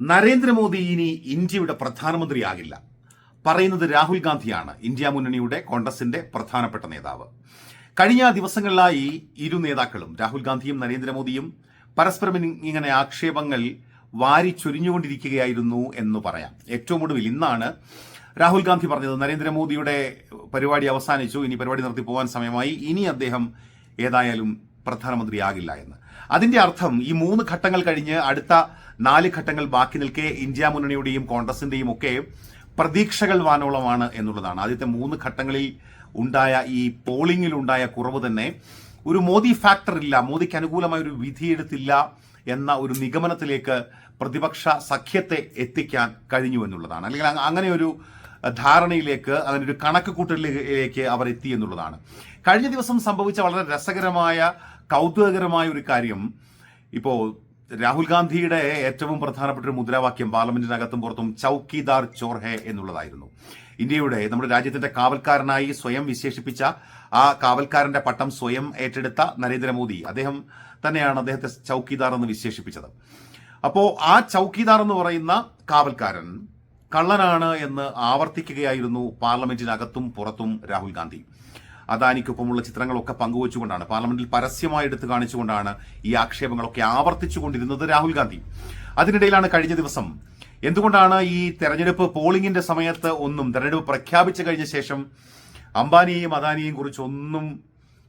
നരേന്ദ്രമോദി ഇനി ഇന്ത്യയുടെ പ്രധാനമന്ത്രിയാകില്ല. പറയുന്നത് രാഹുൽ ഗാന്ധിയാണ്. ഇന്ത്യ മുന്നണിയുടെ കോൺഗ്രസിന്റെ പ്രധാനപ്പെട്ട നേതാവ്. കഴിഞ്ഞ ദിവസങ്ങളിലായി ഇരു നേതാക്കളും രാഹുൽ ഗാന്ധിയും നരേന്ദ്രമോദിയും പരസ്പരം ഇങ്ങനെ ആക്ഷേപങ്ങൾ വാരി ചൊരിഞ്ഞുകൊണ്ടിരിക്കുകയായിരുന്നു എന്ന് പറയാം. ഏറ്റവും ഒടുവിൽ ഇന്നാണ് രാഹുൽ ഗാന്ധി പറഞ്ഞത് നരേന്ദ്രമോദിയുടെ പരിപാടി അവസാനിച്ചു ഇനി പരിപാടി നടത്തി പോകാൻ സമയമായി ഇനി അദ്ദേഹം ഏതായാലും പ്രധാനമന്ത്രിയാകില്ല എന്ന്. അതിന്റെ അർത്ഥം ഈ മൂന്ന് ഘട്ടങ്ങൾ കഴിഞ്ഞ് അടുത്ത നാല് ഘട്ടങ്ങൾ ബാക്കി നിൽക്കെ ഇന്ത്യ മുന്നണിയുടെയും കോൺഗ്രസിന്റെയും ഒക്കെ പ്രതീക്ഷകൾ വാനോളമാണ് എന്നുള്ളതാണ്. ആദ്യത്തെ മൂന്ന് ഘട്ടങ്ങളിൽ ഉണ്ടായ ഈ പോളിംഗിൽ ഉണ്ടായ കുറവ് തന്നെ ഒരു മോദി ഫാക്ടർ ഇല്ല മോദിക്ക് അനുകൂലമായ ഒരു വിധിയെടുത്തില്ല എന്ന ഒരു നിഗമനത്തിലേക്ക് പ്രതിപക്ഷ സഖ്യത്തെ എത്തിക്കാൻ കഴിഞ്ഞു എന്നുള്ളതാണ്. അല്ലെങ്കിൽ അങ്ങനെ ഒരു ധാരണയിലേക്ക് അങ്ങനെ ഒരു കണക്ക് കൂട്ടലിലേക്ക് അവർ എത്തി എന്നുള്ളതാണ്. കഴിഞ്ഞ ദിവസം സംഭവിച്ച വളരെ രസകരമായ കൗതുകകരമായ ഒരു കാര്യം. ഇപ്പോ രാഹുൽ ഗാന്ധിയുടെ ഏറ്റവും പ്രധാനപ്പെട്ട ഒരു മുദ്രാവാക്യം പാർലമെന്റിനകത്തും പുറത്തും ചൌക്കിദാർ ചോർഹെ എന്നുള്ളതായിരുന്നു. ഇന്ത്യയുടെ നമ്മുടെ രാജ്യത്തിന്റെ കാവൽക്കാരനായി സ്വയം വിശേഷിപ്പിച്ച ആ കാവൽക്കാരന്റെ പട്ടം സ്വയം ഏറ്റെടുത്ത നരേന്ദ്രമോദി അദ്ദേഹം തന്നെയാണ് അദ്ദേഹത്തെ ചൌക്കിദാർ എന്ന് വിശേഷിപ്പിച്ചത്. അപ്പോൾ ആ ചൌക്കിദാർ എന്ന് പറയുന്ന കാവൽക്കാരൻ കള്ളനാണ് എന്ന് ആവർത്തിക്കുകയായിരുന്നു പാർലമെന്റിനകത്തും പുറത്തും രാഹുൽ ഗാന്ധി. അദാനിക്കൊപ്പമുള്ള ചിത്രങ്ങളൊക്കെ പങ്കുവച്ചുകൊണ്ടാണ് പാർലമെന്റിൽ പരസ്യമായി എടുത്തു കാണിച്ചുകൊണ്ടാണ് ഈ ആക്ഷേപങ്ങളൊക്കെ ആവർത്തിച്ചുകൊണ്ടിരുന്നത് രാഹുൽ ഗാന്ധി. അതിനിടയിലാണ് കഴിഞ്ഞ ദിവസം എന്തുകൊണ്ടാണ് ഈ തെരഞ്ഞെടുപ്പ് പോളിംഗിന്റെ സമയത്ത് ഒന്നും തെരഞ്ഞെടുപ്പ് പ്രഖ്യാപിച്ചു കഴിഞ്ഞ ശേഷം അംബാനിയെയും അദാനിയെയും കുറിച്ച് ഒന്നും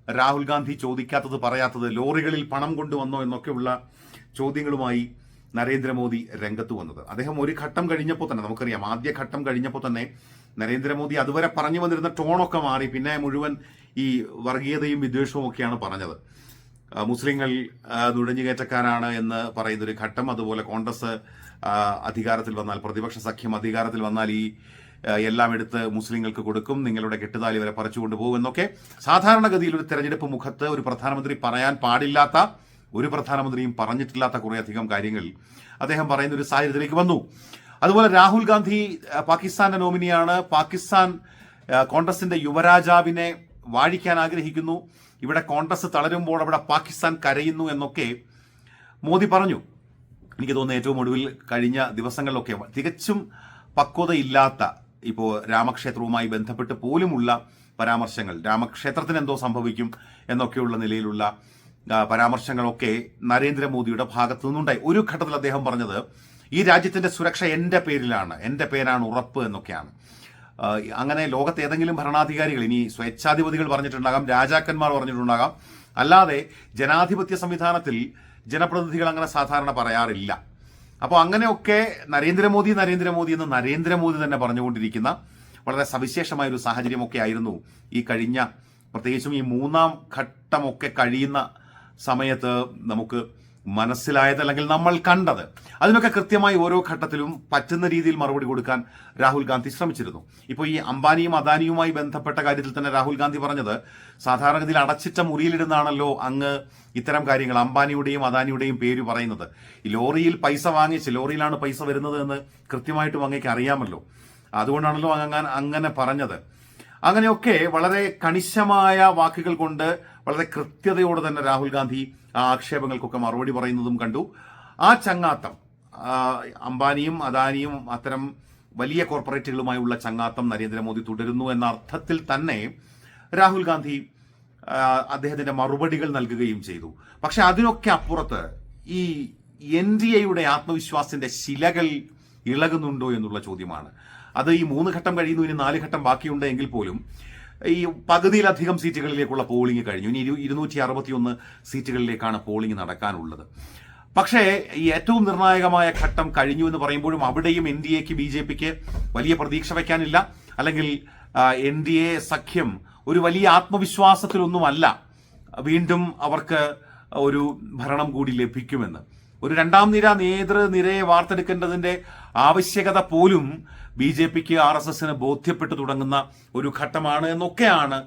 രാഹുൽ ഗാന്ധി ചോദിക്കാത്തത് പറയാത്തത് ലോറികളിൽ പണം കൊണ്ടുവന്നോ എന്നൊക്കെയുള്ള ചോദ്യങ്ങളുമായി നരേന്ദ്രമോദി രംഗത്ത് വന്നത്? അദ്ദേഹം ഒരു ഘട്ടം കഴിഞ്ഞപ്പോൾ തന്നെ നമുക്കറിയാം ആദ്യ ഘട്ടം കഴിഞ്ഞപ്പോൾ തന്നെ നരേന്ദ്രമോദി അതുവരെ പറഞ്ഞു വന്നിരുന്ന ടോണൊക്കെ മാറി. പിന്നെ മുഴുവൻ ഈ വർഗീയതയും വിദ്വേഷവും ഒക്കെയാണ് പറഞ്ഞത്. മുസ്ലിങ്ങൾ നുഴഞ്ഞുകയറ്റക്കാരാണ് എന്ന് പറയുന്ന ഒരു ഘട്ടം. അതുപോലെ കോൺഗ്രസ് അധികാരത്തിൽ വന്നാൽ പ്രതിപക്ഷ സഖ്യം അധികാരത്തിൽ വന്നാൽ ഈ എല്ലാം എടുത്ത് മുസ്ലിങ്ങൾക്ക് കൊടുക്കും. നിങ്ങളുടെ കെട്ടുതാലി വരെ പറിച്ചുകൊണ്ട് പോകും എന്നൊക്കെ സാധാരണഗതിയിൽ ഒരു തെരഞ്ഞെടുപ്പ് മുഖത്ത് ഒരു പ്രധാനമന്ത്രി പറയാൻ പാടില്ലാത്ത ഒരു പ്രധാനമന്ത്രിയും പറഞ്ഞിട്ടില്ലാത്ത കുറേയധികം കാര്യങ്ങൾ അദ്ദേഹം പറയുന്ന ഒരു സാഹചര്യത്തിലേക്ക് വന്നു. അതുപോലെ രാഹുൽ ഗാന്ധി പാകിസ്ഥാന്റെ നോമിനിയാണ്. പാകിസ്ഥാൻ കോൺഗ്രസിന്റെ യുവരാജാവിനെ വാഴിക്കാൻ ആഗ്രഹിക്കുന്നു. ഇവിടെ കോൺഗ്രസ് തളരുമ്പോൾ അവിടെ പാകിസ്ഥാൻ കരയുന്നു എന്നൊക്കെ മോദി പറഞ്ഞു. എനിക്ക് തോന്നുന്നു ഏറ്റവും ഒടുവിൽ കഴിഞ്ഞ ദിവസങ്ങളിലൊക്കെ തികച്ചും പക്വതയില്ലാത്ത ഇപ്പോൾ രാമക്ഷേത്രവുമായി ബന്ധപ്പെട്ട് പോലുമുള്ള പരാമർശങ്ങൾ രാമക്ഷേത്രത്തിന് എന്തോ സംഭവിക്കും എന്നൊക്കെയുള്ള നിലയിലുള്ള പരാമർശങ്ങളൊക്കെ നരേന്ദ്രമോദിയുടെ ഭാഗത്തു നിന്നുണ്ടായി. ഒരു ഘട്ടത്തിൽ അദ്ദേഹം പറഞ്ഞത് ഈ രാജ്യത്തിന്റെ സുരക്ഷ എന്റെ പേരിലാണ് എന്റെ പേരാണ് ഉറപ്പ് എന്നൊക്കെയാണ്. അങ്ങനെ ലോകത്തെ ഏതെങ്കിലും ഭരണാധികാരികൾ ഇനി സ്വേച്ഛാധിപതികൾ പറഞ്ഞിട്ടുണ്ടാകാം രാജാക്കന്മാർ പറഞ്ഞിട്ടുണ്ടാകാം അല്ലാതെ ജനാധിപത്യ സംവിധാനത്തിൽ ജനപ്രതിനിധികൾ അങ്ങനെ സാധാരണ പറയാറില്ല. അപ്പോൾ അങ്ങനെയൊക്കെ നരേന്ദ്രമോദി നരേന്ദ്രമോദി എന്ന് നരേന്ദ്രമോദി തന്നെ പറഞ്ഞുകൊണ്ടിരിക്കുന്ന വളരെ സവിശേഷമായ ഒരു സാഹചര്യമൊക്കെ ആയിരുന്നു ഈ കഴിഞ്ഞ പ്രത്യേകിച്ചും ഈ മൂന്നാം ഘട്ടമൊക്കെ കഴിയുന്ന സമയത്ത് നമുക്ക് മനസ്സിലായത് അല്ലെങ്കിൽ നമ്മൾ കണ്ടത്. അതിനൊക്കെ കൃത്യമായി ഓരോ ഘട്ടത്തിലും പറ്റുന്ന രീതിയിൽ മറുപടി കൊടുക്കാൻ രാഹുൽ ഗാന്ധി ശ്രമിച്ചിരുന്നു. ഇപ്പോൾ ഈ അംബാനിയും അദാനിയുമായി ബന്ധപ്പെട്ട കാര്യത്തിൽ തന്നെ രാഹുൽ ഗാന്ധി പറഞ്ഞത് സാധാരണഗതിയിൽ അടച്ചിട്ട മുറിയിലിരുന്നാണല്ലോ അങ്ങ് ഇത്തരം കാര്യങ്ങൾ അംബാനിയുടെയും അദാനിയുടെയും പേര് പറയുന്നത്. ലോറിയിൽ പൈസ വാങ്ങിച്ച് ലോറിയിലാണ് പൈസ വരുന്നത് എന്ന് കൃത്യമായിട്ടും അങ്ങേക്ക് അറിയാമല്ലോ. അതുകൊണ്ടാണല്ലോ അങ്ങനെ അങ്ങനെ പറഞ്ഞത്. അങ്ങനെയൊക്കെ വളരെ കണിശമായ വാക്കുകൾ കൊണ്ട് വളരെ കൃത്യതയോടെ തന്നെ രാഹുൽ ഗാന്ധി ആ ആക്ഷേപങ്ങൾക്കൊക്കെ മറുപടി പറയുന്നതും കണ്ടു. ആ ചങ്ങാത്തം അംബാനിയും അദാനിയും അത്തരം വലിയ കോർപ്പറേറ്റുകളുമായുള്ള ചങ്ങാത്തം നരേന്ദ്രമോദി തുടരുന്നു എന്ന അർത്ഥത്തിൽ തന്നെ രാഹുൽ ഗാന്ധി അദ്ദേഹത്തിന്റെ മറുപടികൾ നൽകുകയും ചെയ്തു. പക്ഷെ അതിനൊക്കെ അപ്പുറത്ത് ഈ എൻ ഡി എയുടെ ആത്മവിശ്വാസത്തിന്റെ ശിലകൾ ഇളകുന്നുണ്ടോ എന്നുള്ള ചോദ്യമാണ്. അത് ഈ മൂന്ന് ഘട്ടം കഴിയുന്നു ഇനി നാല് ഘട്ടം ബാക്കിയുണ്ട് എങ്കിൽ പോലും ഈ പകുതിയിലധികം സീറ്റുകളിലേക്കുള്ള പോളിംഗ് കഴിഞ്ഞു. ഇനി ഇരു- ഇരുന്നൂറ്റി അറുപത്തിയൊന്ന് സീറ്റുകളിലേക്കാണ് പോളിംഗ് നടക്കാനുള്ളത്. പക്ഷേ ഈ ഏറ്റവും നിർണായകമായ ഘട്ടം കഴിഞ്ഞു എന്ന് പറയുമ്പോഴും അവിടെയും എൻ ഡി എക്ക് ബി ജെ പിക്ക് വലിയ പ്രതീക്ഷ വയ്ക്കാനില്ല. അല്ലെങ്കിൽ എൻ ഡി എ സഖ്യം ഒരു വലിയ ആത്മവിശ്വാസത്തിലൊന്നുമല്ല വീണ്ടും അവർക്ക് ഒരു ഭരണം കൂടി ലഭിക്കുമെന്ന്. ഒരു രണ്ടാം നിര നേതൃനിരയെ വാർത്തെടുക്കേണ്ടതിന്റെ ആവശ്യകത പോലും ബി ജെ പിക്ക് ആർ എസ് എസിന് ബോധ്യപ്പെട്ടു തുടങ്ങുന്ന ഒരു ഘട്ടമാണ് എന്നൊക്കെയാണ്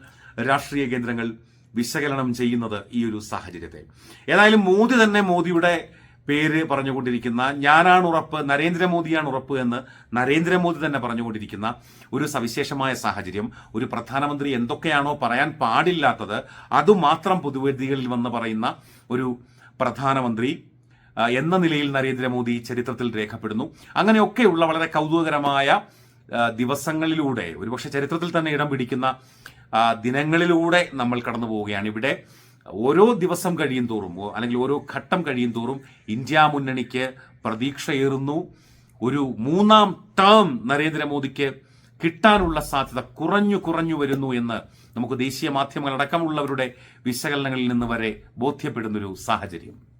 രാഷ്ട്രീയ കേന്ദ്രങ്ങൾ വിശകലനം ചെയ്യുന്നത് ഈ ഒരു സാഹചര്യത്തെ. ഏതായാലും മോദി തന്നെ മോദിയുടെ പേര് പറഞ്ഞുകൊണ്ടിരിക്കുന്ന ഞാനാണ് ഉറപ്പ് നരേന്ദ്രമോദിയാണ് ഉറപ്പ് എന്ന് നരേന്ദ്രമോദി തന്നെ പറഞ്ഞുകൊണ്ടിരിക്കുന്ന ഒരു സവിശേഷമായ സാഹചര്യം ഒരു പ്രധാനമന്ത്രി എന്തൊക്കെയാണോ പറയാൻ പാടില്ലാത്തത് അതുമാത്രം പൊതുവേദികളിൽ വന്ന് പറയുന്ന ഒരു പ്രധാനമന്ത്രി എന്ന നിലയിൽ നരേന്ദ്രമോദി ചരിത്രത്തിൽ രേഖപ്പെടുന്നു. അങ്ങനെയൊക്കെയുള്ള വളരെ കൗതുകകരമായ ദിവസങ്ങളിലൂടെ ഒരുപക്ഷെ ചരിത്രത്തിൽ തന്നെ ഇടം പിടിക്കുന്ന ദിനങ്ങളിലൂടെ നമ്മൾ കടന്നു പോവുകയാണ് ഇവിടെ ഓരോ ദിവസം കഴിയും തോറും അല്ലെങ്കിൽ ഓരോ ഘട്ടം കഴിയും തോറും ഇന്ത്യ മുന്നണിക്ക് പ്രതീക്ഷയേറുന്നു. ഒരു മൂന്നാം ടേം നരേന്ദ്രമോദിക്ക് കിട്ടാനുള്ള സാധ്യത കുറഞ്ഞു കുറഞ്ഞു വരുന്നു എന്ന് നമുക്ക് ദേശീയ മാധ്യമങ്ങളടക്കമുള്ളവരുടെ വിശകലനങ്ങളിൽ നിന്ന് വരെ ബോധ്യപ്പെടുന്നൊരു സാഹചര്യം.